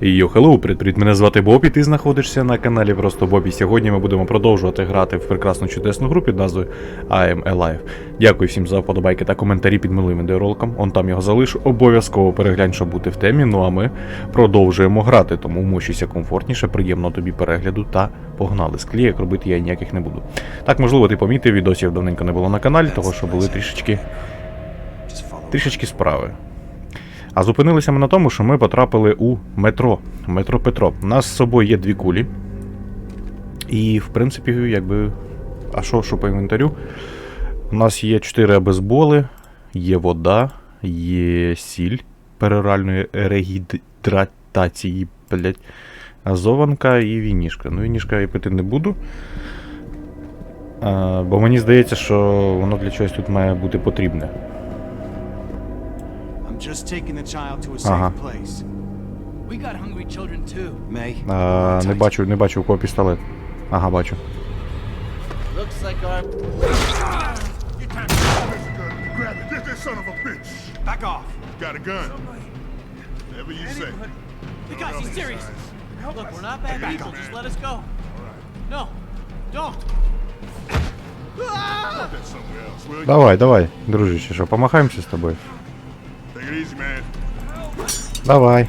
Йо, хеллоу, привіт, мене звати Бобі, ти знаходишся на каналі Просто Бобі. Сьогодні ми будемо продовжувати грати в прекрасну чудесну гру під назвою I am Alive. Дякую всім за вподобайки та коментарі під минулим відеороликом. Он там його залишу. Обов'язково переглянь, щоб бути в темі. Ну а ми продовжуємо грати, тому вмощуйся комфортніше, приємно тобі перегляду та погнали. Склієк робити я ніяких не буду. Так, можливо, ти помітив, відосів давненько не було на каналі, того що були трішечки, трішечки справи. А зупинилися ми на тому, що ми потрапили у метро. Метро Петро. У нас з собою є дві кулі. І, в принципі, якби. А що, що по інвентарю? У нас є 4 обезболи, є вода, є сіль пероральної регідратації, блять. Азованка і вінішка. Ну, вінішка я пити не буду. А, бо мені здається, що воно для чогось тут має бути потрібне. I'm just taking the child to a safe Ага. place. We got hungry children too. May. А, не бачу, не бачу у кого пістолет. Ага, бачу. Looks like our Grab it. Get this son of a bitch. Back off. Got a gun. Whatever you say. Hey guys, he's serious. Look, we're not bad people. Just let us go. No, don't. Put that somewhere else, will you? Давай, давай, дружище, що, помахаємося з тобою? Давай.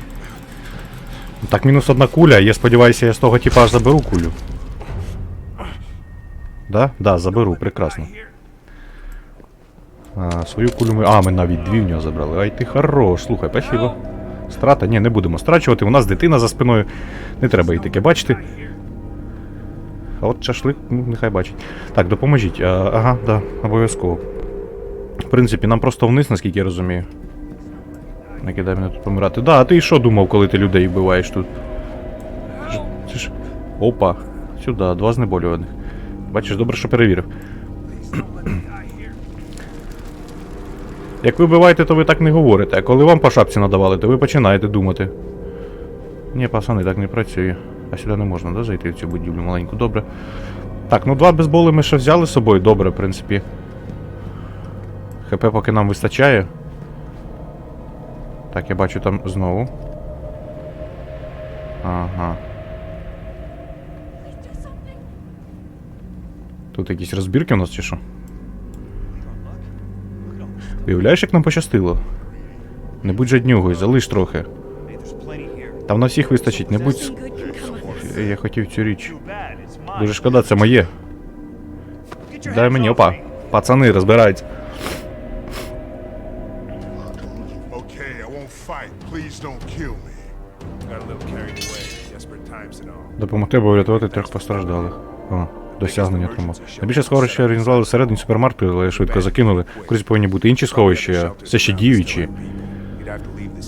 Так, мінус одна куля, я сподіваюся, я з того типа заберу кулю. Да? Да, заберу, прекрасно. А, свою кулю ми. А, ми навіть дві в нього забрали. Ай ти хорош, слухай, спасибо. Страта, ні, не будемо страчувати. У нас дитина за спиною. Не треба їй таке бачити. А от шашлик, ну, нехай бачить. Так, допоможіть. А, ага, да, обов'язково. В принципі, нам просто вниз, наскільки я розумію. Не кидай мене тут помирати. Да, а ти що думав, коли ти людей вбиваєш тут? Це ж. Опа. Сюди, два знеболюваних. Бачиш, добре, що перевірив. Як ви вбиваєте, то ви так не говорите, а коли вам по шапці надавали, то ви починаєте думати. Ні, пацани, так не працює. А сюди не можна, да, зайти в цю будівлю маленьку, добре. Так, ну два бейсболи ми ще взяли з собою, добре, в принципі. ХП поки нам вистачає. Так, я бачу там знову. Ага. Тут якісь розбірки у нас чи що? Уявляєш, як нам пощастило? Не будь жаднюгою, залиш трохи. Там на всіх вистачить, не будь. Я хотів цю річ. Дуже шкода, це моє. Дай мені, опа. Пацани, розбираються. Допомогти або врятувати трьох постраждалих. О, досягнення тому. Найбільше сховище організували всередині супермаркету, але швидко закинули. Кудись повинні бути інші сховища, все ще діючі.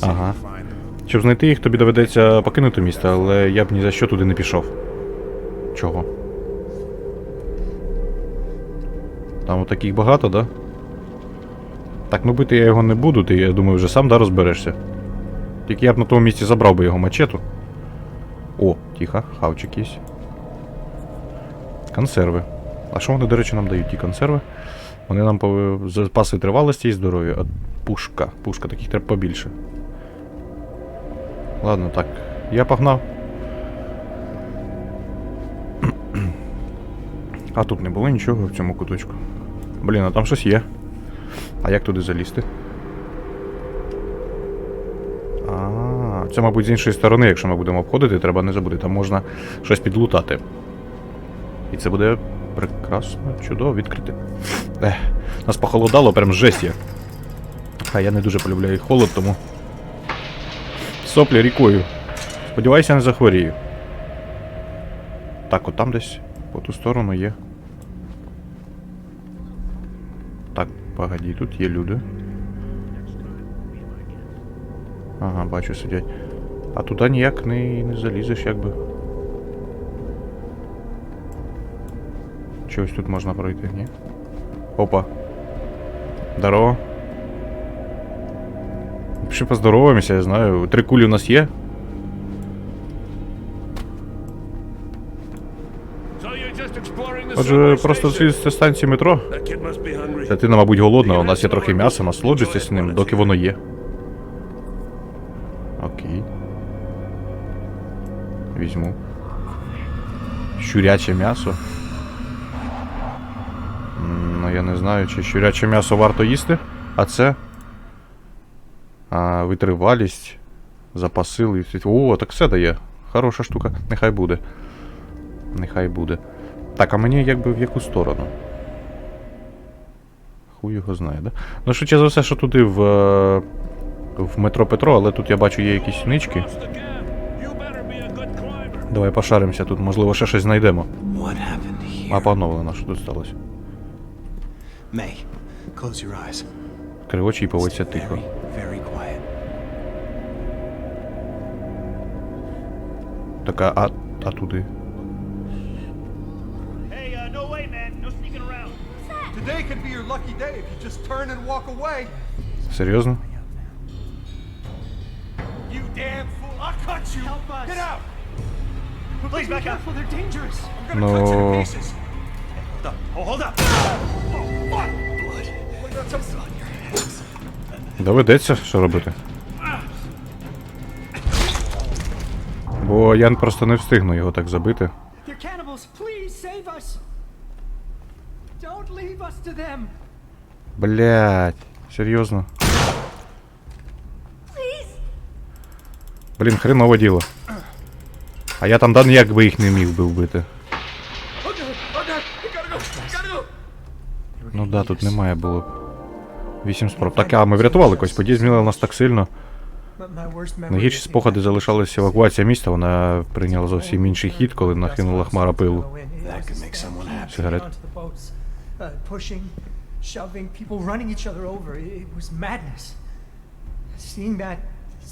Ага. Щоб знайти їх, тобі доведеться покинути місто, але я б ні за що туди не пішов. Чого? Там таких багато, да? Так, ну бити я його не буду, ти, я думаю, вже сам да розберешся. Тільки я б на тому місці забрав би його мачету. О, тихо, хавчик є. Консерви. А що вони, до речі, нам дають ті консерви? Вони нам по запаси тривалості і здоров'я. А пушка. Пушка, таких треба побільше. Ладно, так. Я погнав. А тут не було нічого в цьому куточку. Блін, а там щось є. А як туди залізти? Це, мабуть, з іншої сторони, якщо ми будемо обходити, треба не забути, там можна щось підлутати. І це буде прекрасно, чудово відкрити. Ех, нас похолодало, прям жесть є. А я не дуже полюбляю холод, тому. Соплі рікою. Сподіваюся, не захворію. Так, от там десь по ту сторону є. Так, погоді, тут є люди. Ага, бачу, сидять. А туди ніяк не, не залізеш, якби. Чогось тут можна пройти, ні? Опа. Здорово. Пішли поздороваємося, я знаю. Три кулі у нас є. Отже, просто з станції метро. Дитина, мабуть, голодна, у нас є трохи м'яса, насолоджуйся з ним, доки воно є. Щуряче м'ясо. Ну, я не знаю, чи щуряче м'ясо варто їсти. А це. А, витривалість. Запасили. О, так все дає. Хороша штука. Нехай буде. Нехай буде. Так, а мені якби в яку сторону? Хуй його знає, да? Ну, швидше за все, що туди в. е, В метро Петро, але тут я бачу є якісь нички. Давай пошаримося тут, можливо, ще щось знайдемо. What happened А here? панове, що тут сталося? May, close your eyes. Три очі і поводься тихо. Така, а, а туди. Uh. Серйозно? You damn fool. I'll cut you. Help us. Get out. Please back up. Careful, they're dangerous. I'm gonna cut you No. to pieces. Hold up. Oh, hold up. Oh, fuck. Blood. Look at some blood on your hands. Доведеться, що робити. Бо я просто не встигну його так забити. They're cannibals. Please save us. Don't leave us to them. Блять, серйозно. Блін, хренове діло. А я там да ніяк би їх не міг би вбити. Ну да, тут немає було. Вісім спроб. Так, а ми врятували когось, події змінили нас так сильно. Найгірші спогади залишалися евакуація міста, вона прийняла зовсім інший хід, коли нахинула хмара пилу. Сигарет. shoving, people running each other over. It was madness. Seeing that,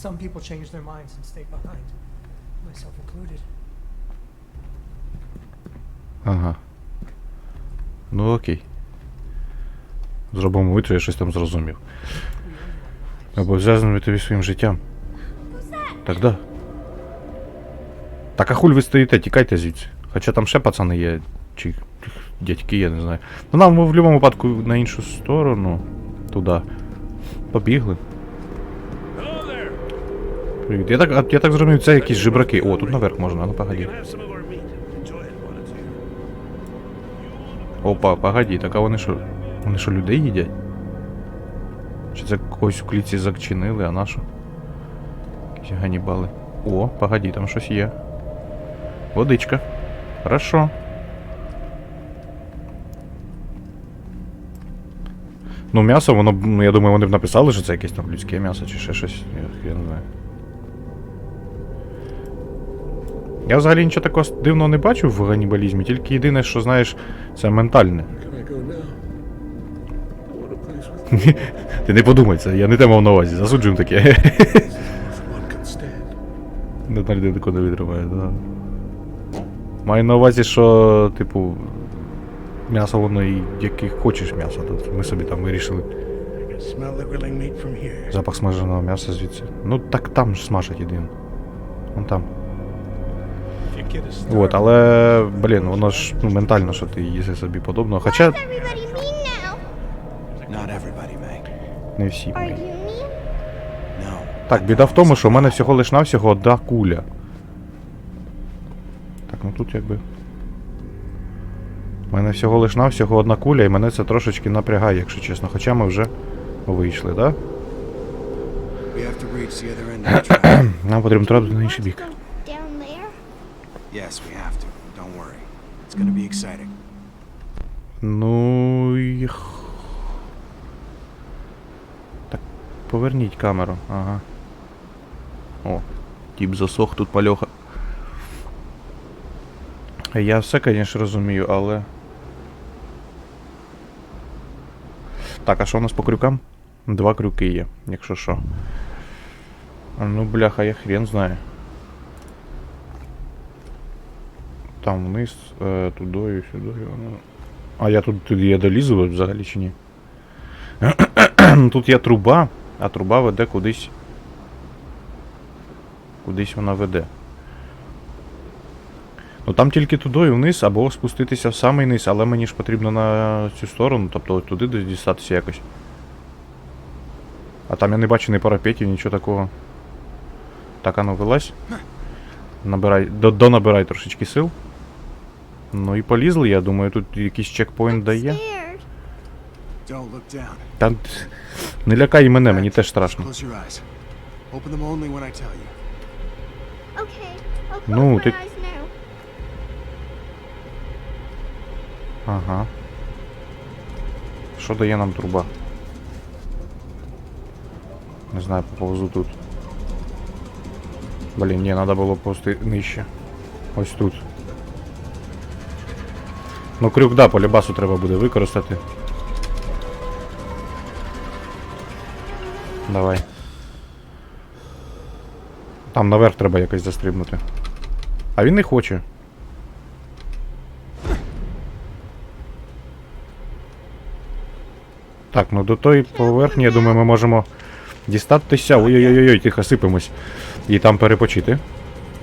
some people changed their minds and stayed behind, myself included. Ага. Ну окей. Зробимо що я щось там зрозумів. Або зв'язаний тобі своїм життям. Так да. Так а хуль ви стоїте, тікайте звідси. Хоча там ще пацани є, чи дядьки, я не знаю. Ну нам в будь-якому випадку на іншу сторону. Туди. Побігли. Я так, я так зрозумів, це якісь жебраки. О, тут наверх можна, ну погоді. Опа, погоді, так а вони що? Вони що, людей їдять? Чи це когось у клітці зачинили, а нашу? Якісь ганібали. О, погоді, там щось є. Водичка. Хорошо. Ну, м'ясо, воно, ну, я думаю, вони б написали, що це якесь там людське м'ясо чи ще щось. Я, я не знаю. Я взагалі нічого такого дивного не бачу в ганібалізмі, тільки єдине, що знаєш, це ментальне. Ти не подумай це, я не те мав на увазі, засуджуємо таке. Не на людину тако не витримає, да. Маю на увазі, що, типу, м'ясо воно і яке хочеш м'ясо. Тут ми собі там вирішили. Запах смаженого м'яса звідси. Ну так там ж смажать єдине. Вон там. От, але, блін, воно ж ну, ментально, що ти їси собі подобного. Хоча не всі. Так, біда в тому, що в мене всього лиш навсього одна куля. Так, ну тут якби. У мене всього лиш навсього одна куля, і мене це трошечки напрягає, якщо чесно. Хоча ми вже вийшли, да? The track. Нам потрібно трапити на інший бік. Yes, we have to. Don't worry. It's gonna be exciting. Ну і. Так, поверніть камеру, ага. О, тіп засох тут пальоха. Я все, звісно, розумію, але. Так, а що у нас по крюкам? Два крюки є, якщо що. Ну, бляха, я хрен знаю. Там вниз, е, тудою, сюдою. Ну. А я тут, я долізу взагалі чи ні? тут є труба, а труба веде кудись. Кудись вона веде. Ну там тільки тудою вниз, або спуститися в самий низ, але мені ж потрібно на цю сторону, тобто туди дістатися якось. А там я не бачу ні парапетів, нічого такого. Так, а ну вилазь. Набирай, до, донабирай трошечки сил. Ну і полізли, я думаю, тут якийсь чекпоінт дає. Та не лякай мене, мені теж страшно. Ну, ти- Ага. Що дає нам труба? Не знаю, поповзу тут. Блін, ні, треба було повзти нижче. Ось тут. Ну, крюк, да, по лібасу треба буде використати. Давай. Там наверх треба якось застрибнути. А він не хоче. Так, ну до тої поверхні, я думаю, ми можемо дістатися. Ой-ой-ой, тихо, сипемось. І там перепочити.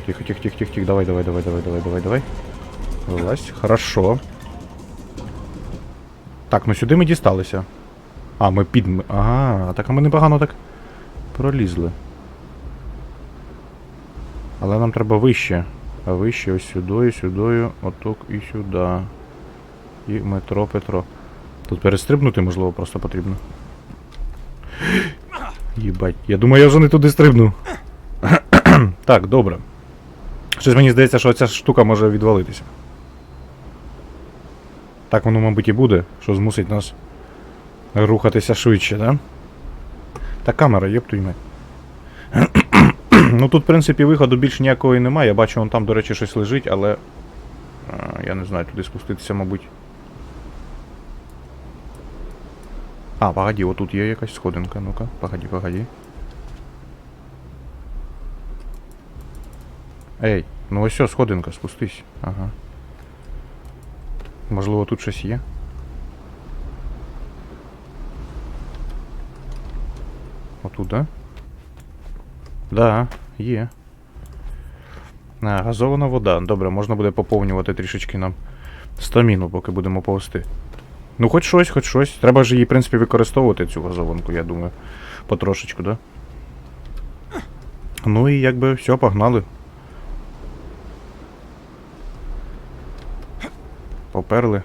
Тихо, тихо, тихо, тихо, тихо. Давай, давай, давай, давай, давай, давай, давай. Вилазь. Хорошо. Так, ну сюди ми дісталися. А, ми під. Ага, так а ми непогано так пролізли. Але нам треба вище. А вище ось сюди, сюди, отак і сюди. І метро Петро. Тут перестрибнути, можливо, просто потрібно. Єбать, я думаю, я вже не туди стрибну. так, добре. Щось мені здається, що ця штука може відвалитися. Так воно, мабуть, і буде, що змусить нас рухатися швидше, да? Та камера, мать. ну тут, в принципі, виходу більш ніякого і немає. Я бачу, вон там, до речі, щось лежить, але. я не знаю, туди спуститися, мабуть. А, погоді, отут є якась сходинка, ну-ка, погоді, погоді. Ей, ну ось все, сходинка, спустись. Ага. Можливо, тут щось є? Отут, да? Да, є. А, газована вода. Добре, можна буде поповнювати трішечки нам стаміну, поки будемо повсти. Ну, хоч щось, хоч щось. Треба ж її, в принципі, використовувати, цю газованку, я думаю. Потрошечку, да? Ну і якби все, погнали. Поперли.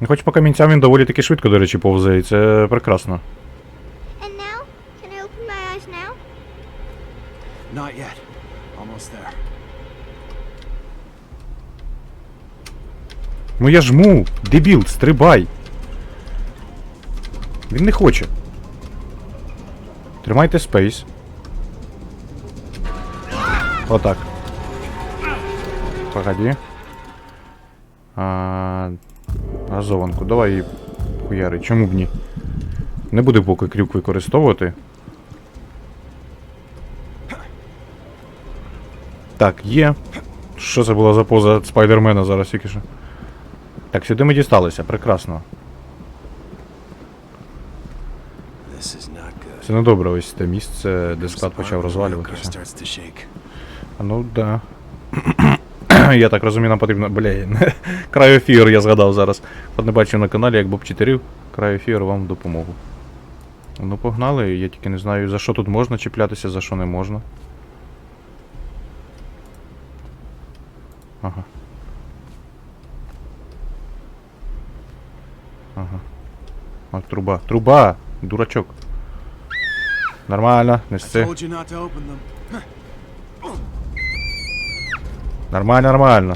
Ну, хоч по камінцям він доволі таки швидко, до речі, повзе, і це прекрасно. Not yet. Almost there. Ну я жму! Дебіл, стрибай! Він не хоче. Тримайте спейс. Отак. Погоди. А, газованку. Давай її хуяри. Чому б ні? Не буде поки крюк використовувати. Так, є. Що це була за поза спайдермена зараз тільки що? Так, сюди ми дісталися, прекрасно. Is not good. Ось те місце, де склад почав розвалюватися. А Ну да. я так розумію, нам потрібно. Бля, Крайофір я згадав зараз. От не бачив на каналі, як Боб читерів. Крайофір вам в допомогу. Ну погнали, я тільки не знаю, за що тут можна чіплятися, за що не можна. Ага. Ага. А, труба. Труба! Дурачок. Нормально, нести. Told Нормально, нормально.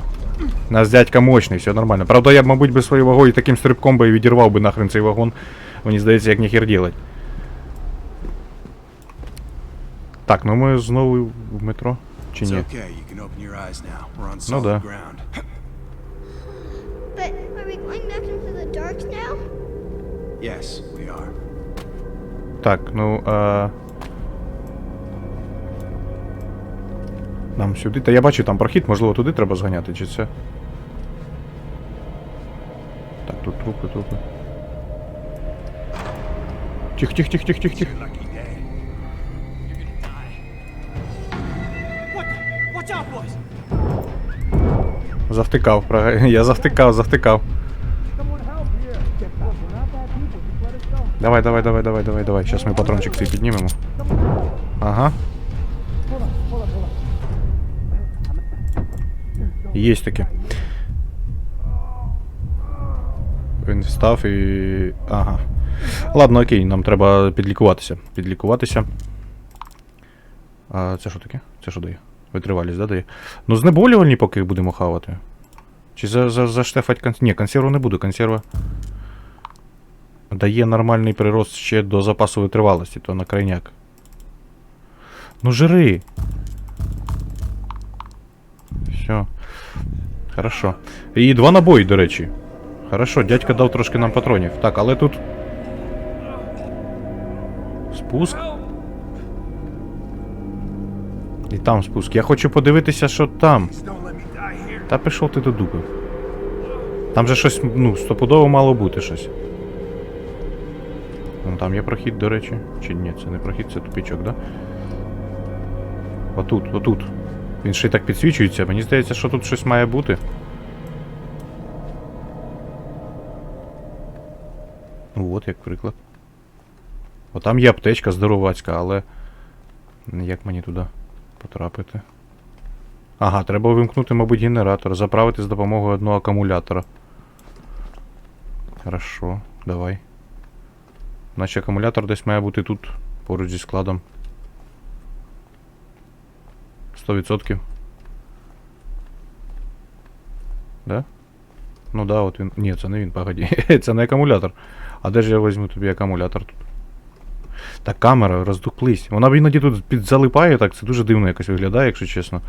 У нас дядька мощний, все нормально. Правда, я б, мабуть, би своєю вагою таким стрибком би і відірвав би нахрен цей вагон. Мені здається, як ніхер ділать. Так, ну ми знову в метро. Чи It's ні? okay. You can open your eyes now. We're on No, solid да. ground. But are we going back into the dark now? Yes, we are. Так, ну а... Нам сюди. Та я бачу там прохід, можливо, туди треба зганяти, чи це. Так, тут трупи, трупи. Тих, тих, тих, тих, тих, тих. What the? Watch out, boys! Завтикав, я завтикав, завтикав. Давай, давай, давай, давай, давай, давай. Сейчас ми патрончик цей піднімемо. Ага. Є таке. Він встав і. Ага. Ладно, окей, нам треба підлікуватися. Підлікуватися. А це що таке? Це що дає? Витривалість, да, дає? Ну, знеболювальні поки будемо хавати. Чи за, за, заштефать консерву? Ні, консерву не буду, консерва. Дає нормальний прирост ще до запасу витривалості, то на крайняк. Ну жри. Все. Хорошо. І два набої, до речі. Хорошо, дядька дав трошки нам патронів. Так, але тут. Спуск. І там спуск. Я хочу подивитися, що там. Та пішов ти до дуби. Там же щось, ну, стопудово мало бути щось. Ну там є прохід, до речі. Чи ні, це не прохід, це тупічок, да? Отут, отут. Він ще й так підсвічується. Мені здається, що тут щось має бути. Ну от, як приклад. О, там є аптечка здоровацька, але. Як мені туди потрапити? Ага, треба увімкнути, мабуть, генератор. Заправити з допомогою одного акумулятора. Хорошо, давай. Наче акумулятор десь має бути тут, поруч зі складом. 100%. Да? Ну да, от він. Ні, це не він, погоді. це не акумулятор. А де ж я візьму тобі акумулятор тут? Та камера, роздуплись. Вона іноді тут підзалипає, так це дуже дивно якось виглядає, якщо чесно.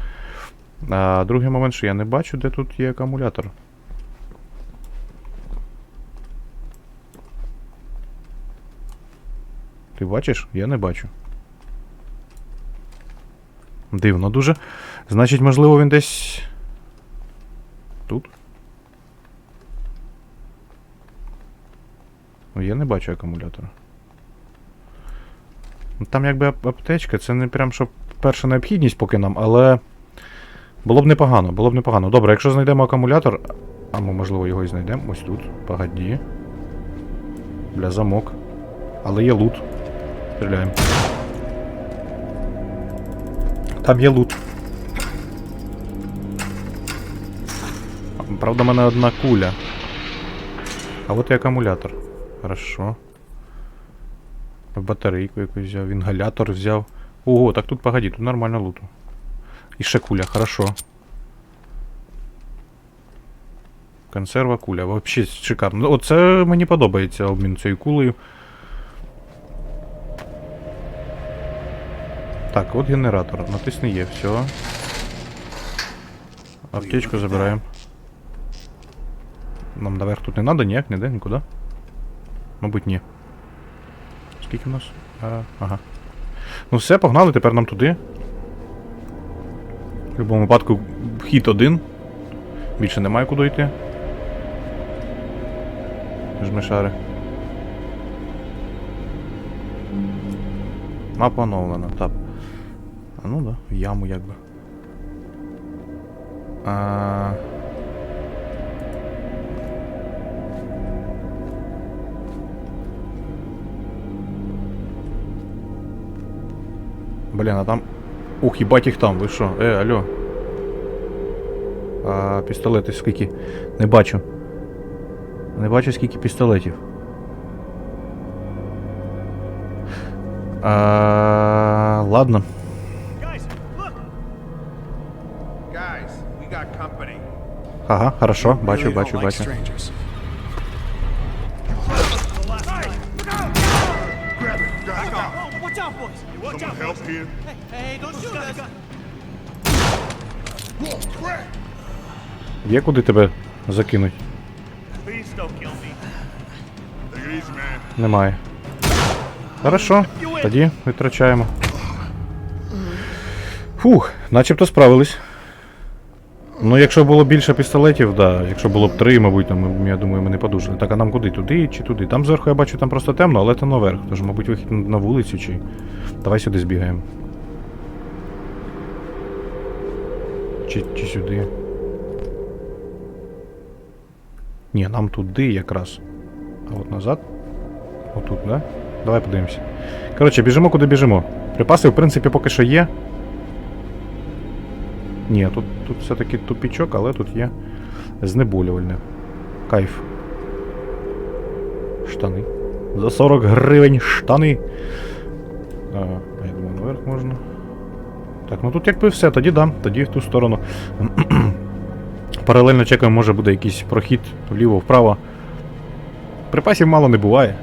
А другий момент, що я не бачу, де тут є акумулятор. Ти бачиш? Я не бачу. Дивно дуже. Значить, можливо, він десь. Тут? Ну, я не бачу акумулятора. Ну, Там якби ап- аптечка, це не прям що перша необхідність поки нам, але. Було б непогано, було б непогано. Добре, якщо знайдемо акумулятор. А ми, можливо, його і знайдемо. Ось тут. Погоді. Бля, замок. Але є лут. Стріляємо. Там є лут. Правда, в мене одна куля. А от і акумулятор. Хорошо. Батарейку якусь взяв, інгалятор взяв. Ого, так тут погоді, тут нормально луту. І ще куля, хорошо. Консерва куля, вообще шикарно. Оце мені подобається обмін цією кулею. Так, от генератор. Натисни є, все. Аптечку забираємо. Нам наверх тут не надо, ніяк, ніде, нікуди. Мабуть, ні. Скільки у нас? А, ага. Ну все, погнали, тепер нам туди. В будь-якому випадку вхід один. Більше немає куди йти. Жми шари. Мапа оновлена, так. А ну да, в яму якби. А... Блін, а там. Ух, їбать їх там, ви що? Е, алло. А пістолети скільки? Не бачу. Не бачу скільки пістолетів. А, ладно. A us! gun. Whoa, crack. Є куди тебе закинуть? Немає. Хорошо, тоді витрачаємо. Фух, начебто справились. Ну, якщо було більше пістолетів, да. Якщо було б три, мабуть, там, я думаю, ми не подужали. Так, а нам куди? Туди чи туди? Там зверху я бачу, там просто темно, але це наверх. Тож, мабуть, вихід на вулицю чи. Давай сюди збігаємо. Чи, чи сюди. Ні, нам туди якраз. А от назад. Отут, да? Давай подивимося. Коротше, біжимо куди біжимо. Припаси, в принципі, поки що є. Ні, тут, тут все-таки тупічок, але тут є знеболювальне. Кайф. Штани. За 40 гривень штани. А, я думаю, наверх можна. Так, ну тут якби все, тоді да, тоді в ту сторону. Паралельно чекаємо, може буде якийсь прохід вліво-вправо. Припасів мало не буває.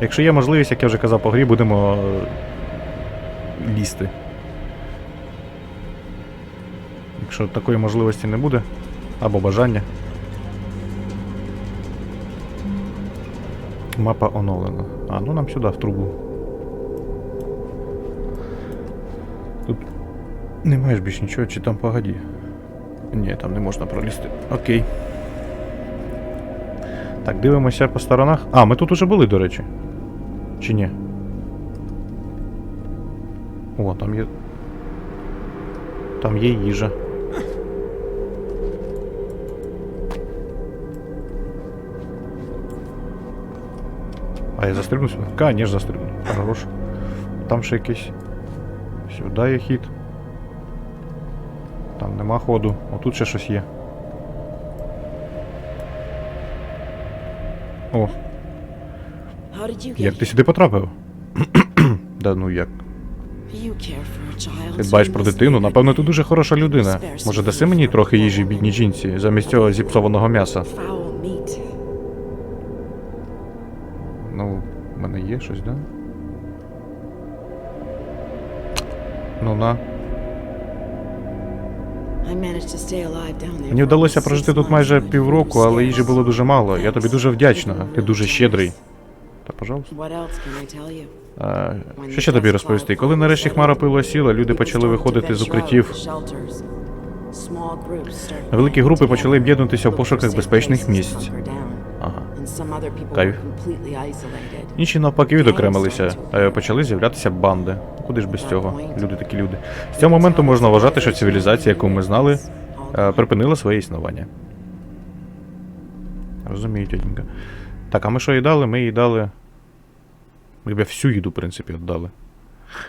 Якщо є можливість, як я вже казав по грі, будемо е, лізти. Якщо такої можливості не буде, або бажання. Мапа оновлена. А, ну нам сюди, в трубу. Тут немає ж більш нічого, чи там погоді. Ні, там не можна пролізти. Окей. Так, дивимося по сторонах. А, ми тут уже були, до речі. Чи ні? О, там є. Там є їжа. А я застрибну сюди? Конечно, застрибну. Хорош. Там ще якийсь. Сюди є хід. Там нема ходу. Отут ще щось є. О, як ти сюди потрапив? да ну як? Ти дбаєш про дитину, напевно, ти дуже хороша людина. Може, даси мені трохи їжі бідній жінці, замість цього зіпсованого м'яса? Щось, да? Ну на. Мені вдалося прожити тут майже півроку, але їжі було дуже мало. Я тобі дуже вдячна. Ти дуже щедрий. Та пожалуйста. А, що ще тобі розповісти? Коли нарешті хмара пила сіла, люди почали виходити з укриттів. Великі групи почали об'єднуватися в пошуках безпечних місць. Ага. Кайф. Інші навпаки відокремилися, почали з'являтися банди. Куди ж без цього? Люди такі люди. З цього моменту можна вважати, що цивілізація, яку ми знали, е, припинила своє існування. Розумію, тітенька. Так, а ми що їй дали? Ми їй дали. Ми всю їду, в принципі, віддали.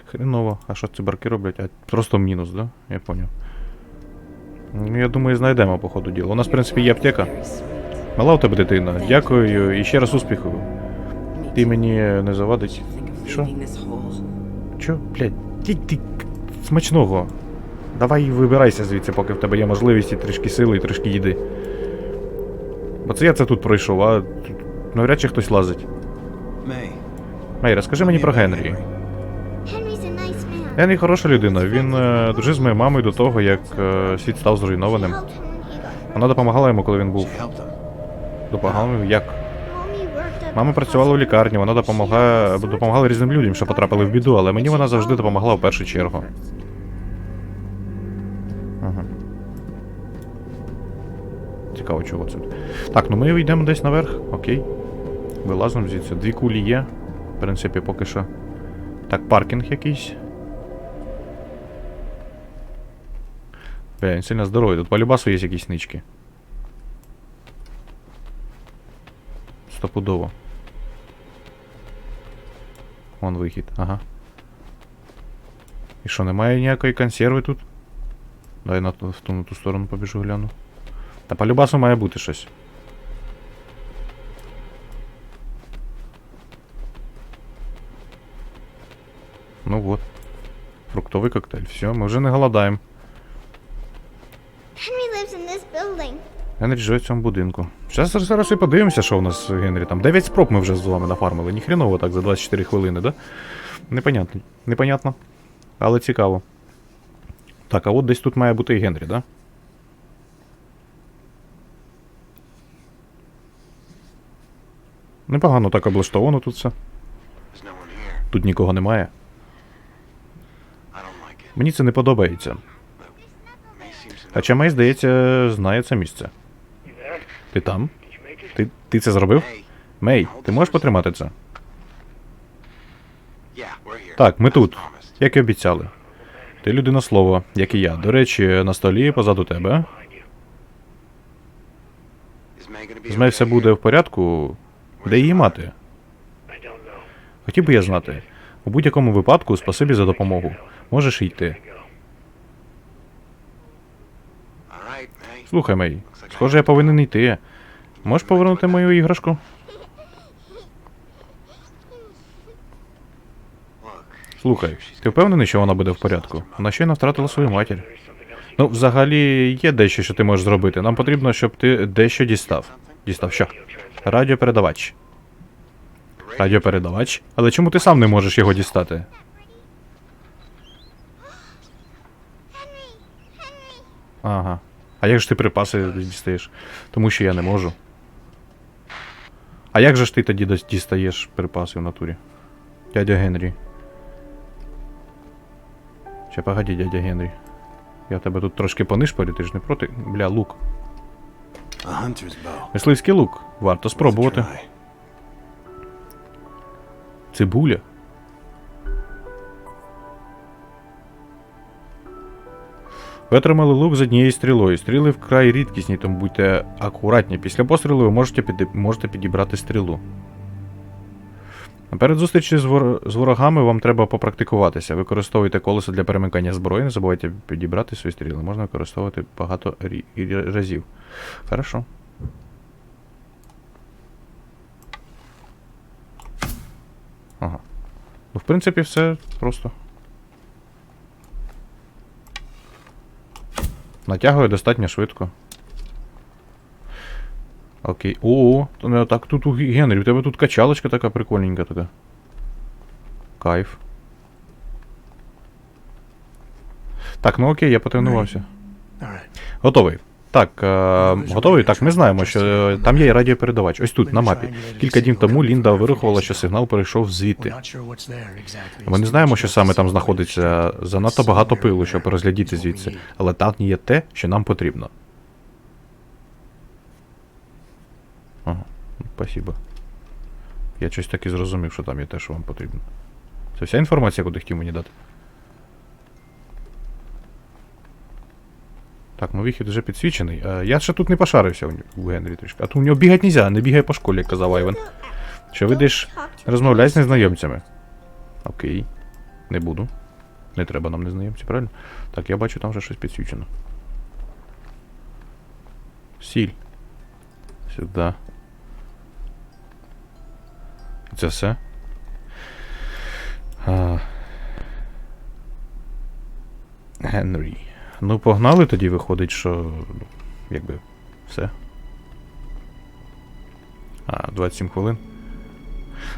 Хреново. А що ці барки роблять? А просто мінус, да? Я поняв. Ну, я думаю, знайдемо по ходу діла. У нас, в принципі, є аптека. Мала у тебе дитина. Дякую і ще раз успіху. Ти мені не завадить. Що? Чо? Блядь, ти, ти смачного. Давай вибирайся звідси, поки в тебе є можливість і трішки сили, і трішки їди. Бо це я це тут пройшов, а тут навряд чи хтось лазить. Мей, розкажи мені про Генрі. Генрі хороша людина. Він е, дружив з моєю мамою до того, як е, світ став зруйнованим. Вона допомагала йому, коли він був. Допомагала йому як? Мама працювала у лікарні, вона допомагає, допомагала різним людям, що потрапили в біду, але мені вона завжди допомогла в першу чергу. Ага. Цікаво, чого це. Так, ну ми йдемо десь наверх, окей. Вилазимо звідси. Дві кулі є. В принципі, поки що. Так, паркінг якийсь. Бля, він сильно здоровий. Тут по любасу є якісь нички. Стопудово. Вон вихід, ага. І що, немає ніякої консерви тут? Дай на ту, в ту, на ту сторону побіжу гляну. Та по любасу має бути щось. Ну вот. Фруктовий коктейль. Все, ми вже не голодаємо. Генрі живе в цьому будинку. Зараз, зараз, і подивимося, що у нас Генрі там. 9 спроб ми вже з вами нафармили. Ніхріново так за 24 хвилини, да? Непонятно. Непонятно. Але цікаво. Так, а от десь тут має бути і Генрі, да? Непогано так облаштовано тут все. Тут нікого немає. Мені це не подобається. Хоча Мей, здається, знає це місце. Ти там? Ти, ти це зробив? Мей, ти можеш потримати це? Так, ми тут, як і обіцяли. Ти людина слово, як і я. До речі, на столі позаду тебе. З Мей все буде в порядку. Де її мати? Хотів би я знати. У будь-якому випадку спасибі за допомогу. Можеш йти. Слухай, Мей, схоже, я повинен йти. Можеш повернути мою іграшку? Слухай, ти впевнений, що вона буде в порядку? Вона щойно втратила свою матір. Ну, взагалі, є дещо, що ти можеш зробити. Нам потрібно, щоб ти дещо дістав. Дістав що? Радіопередавач. Радіопередавач? Але чому ти сам не можеш його дістати? Ага. А як же ти припаси дістаєш? Тому що я не можу. А як же ж ти тоді дістаєш припаси в натурі? Дядя Генрі. Ще погоді, дядя Генрі. Я тебе тут трошки понишпорю, ти ж не проти. Бля, лук. Мисливський лук. Варто спробувати. Цибуля. Ви отримали лук з однією стрілою. Стріли вкрай рідкісні, тому будьте акуратні. Після пострілу ви можете, піди- можете підібрати стрілу. Перед зустрічю з, вор... з ворогами вам треба попрактикуватися. Використовуйте колесо для перемикання зброї, не забувайте підібрати свої стріли. Можна використовувати багато рі- разів. Хорошо. Ага. Ну, в принципі, все просто. Натягує достатньо швидко. Окей. О, то не так тут у Ге- Генрі, у тебе тут качалочка така прикольненька така. Кайф. Так, ну окей, я потренувався. Готовий. Так, е, готовий? Так, ми знаємо, що там є радіопередавач. Ось тут, на мапі. Кілька днів тому Лінда вирахувала, що сигнал перейшов звідти. Ми не знаємо, що саме там знаходиться. Занадто багато пилу, щоб розглядіти звідси. Але там є те, що нам потрібно. Ага, ну, спасибо. Я щось таки зрозумів, що там є те, що вам потрібно. Це вся інформація, яку ти хотів мені дати. Так, ну вихід вже підсвічений. Е, я ще тут не пошарився у, Генрі трішки. А тут у нього бігати нельзя, не бігай по школі, як казав Айвен. Що видиш, розмовляй з незнайомцями. Окей. Не буду. Не треба нам незнайомці, правильно? Так, я бачу, там вже щось підсвічено. Сіль. Сюди. Це все. А... Ну, погнали тоді, виходить, що. Якби все. А, 27 хвилин.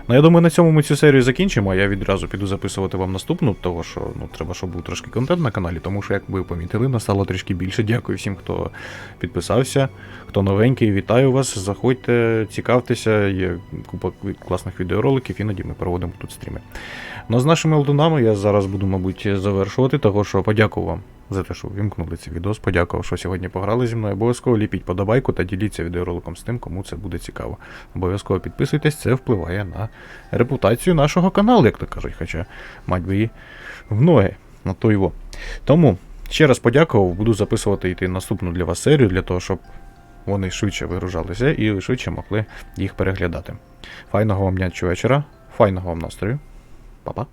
Ну, я думаю, на цьому ми цю серію закінчимо, я відразу піду записувати вам наступну, того що ну, треба, щоб був трошки контент на каналі, тому що, як ви помітили, нас стало трішки більше. Дякую всім, хто підписався, хто новенький, вітаю вас. Заходьте, цікавтеся, є купа класних відеороликів, іноді ми проводимо тут стріми. Ну, а з нашими олдунами я зараз буду, мабуть, завершувати, того що подякую вам за те, що вимкнули цей відос. Подякував, що сьогодні пограли зі мною. Обов'язково ліпіть подобайку та діліться відеороликом з тим, кому це буде цікаво. Обов'язково підписуйтесь, це впливає на репутацію нашого каналу, як то кажуть, хоча мать би її в ноги на то його. Тому ще раз подякував, буду записувати йти наступну для вас серію, для того, щоб вони швидше вигружалися і ви швидше могли їх переглядати. Файного вам дня чи вечора, файного вам настрою. Па-па.